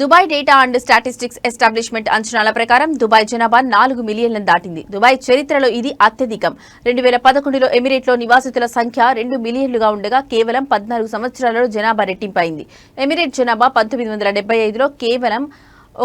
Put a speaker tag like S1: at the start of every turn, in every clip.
S1: Dubai data and statistics establishment అంచనాల ప్రకారం Dubai జనాభా నాలుగు మిలియన్లను దాటింది. దుబాయ్ చరిత్రలో ఇది అత్యధికం. రెండు వేల పదకొండులో ఎమిరేట్లో నివాసితుల సంఖ్య రెండు మిలియన్లుగా ఉండగా కేవలం పద్నాలుగు సంవత్సరాలలో జనాభా రెట్టింపైంది. ఎమిరేట్ జనాభా పంతొమ్మిది వందల డెబ్బై ఐదులో కేవలం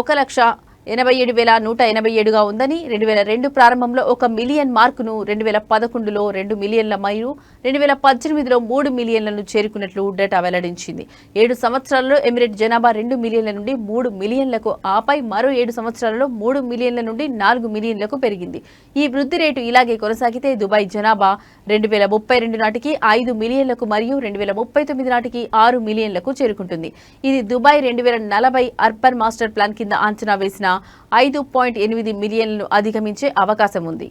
S1: ఒక లక్ష ఎనభై ఏడు వేల నూట ఎనభై ఏడుగా ఉందని రెండు వేల రెండు ప్రారంభంలో ఒక మిలియన్ మార్కును రెండు వేల పదకొండులో రెండు మిలియన్ల మరియు రెండు వేల పద్దెనిమిదిలో మూడు మిలియన్లను చేరుకున్నట్లు డేటా వెల్లడించింది. ఏడు సంవత్సరాలలో ఎమిరేట్ జనాభా రెండు మిలియన్ల నుండి మూడు మిలియన్లకు ఆపై మరో ఏడు సంవత్సరాలలో మూడు మిలియన్ల నుండి నాలుగు మిలియన్లకు పెరిగింది. ఈ వృద్ధి రేటు ఇలాగే కొనసాగితే దుబాయ్ జనాభా రెండు వేల ముప్పై రెండు నాటికి ఐదు మిలియన్లకు మరియు రెండు వేల ముప్పై తొమ్మిది నాటికి ఆరు మిలియన్లకు చేరుకుంటుంది. ఇది దుబాయ్ రెండు వేల నలభై అర్బన్ మాస్టర్ ప్లాన్ కింద అంచనా వేసిన ఐదు పాయింట్ ఎనిమిది మిలియన్లను అధిగమించే అవకాశం ఉంది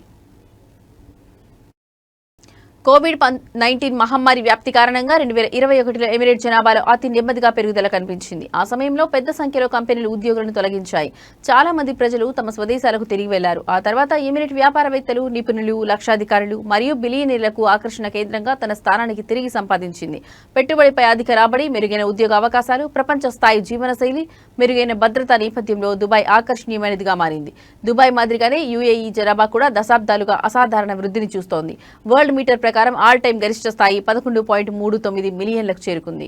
S1: కోవిడ్ నైన్టీన్ మహమ్మారి వ్యాప్తి కారణంగా రెండు వేల ఇరవై ఒకటిలో ఎమిరేట్ జనాభాలో అతి నెమ్మదిగా పెరుగుదల కనిపించింది. ఆ సమయంలో పెద్ద సంఖ్యలో కంపెనీలు ఉద్యోగులను తొలగించాయి. చాలా మంది ప్రజలు తమ స్వదేశాలకు తిరిగి వెళ్ళారు. ఆ తర్వాత ఎమిరేట్ వ్యాపారవేత్తలు నిపుణులు లక్షాధికారులు మరియు బిలియనీర్లకు ఆకర్షణ కేంద్రంగా తన స్థానానికి తిరిగి సంపాదించింది. పెట్టుబడిపై అధిక రాబడి మెరుగైన ఉద్యోగ అవకాశాలు ప్రపంచ స్థాయి జీవనశైలి మెరుగైన భద్రతా నేపథ్యంలో దుబాయ్ ఆకర్షణీయమైనదిగా మారింది. దుబాయ్ మాదిరిగానే యుఏఈ జనాభా కూడా దశాబ్దాలుగా అసాధారణ వృద్ధిని చూస్తోంది. వరల్డ్ మీటర్ ప్రకారం ఆల్ టైం గరిష్ట స్థాయి పదకొండు పాయింట్ మూడు తొమ్మిది మిలియన్లకు చేరుకుంది.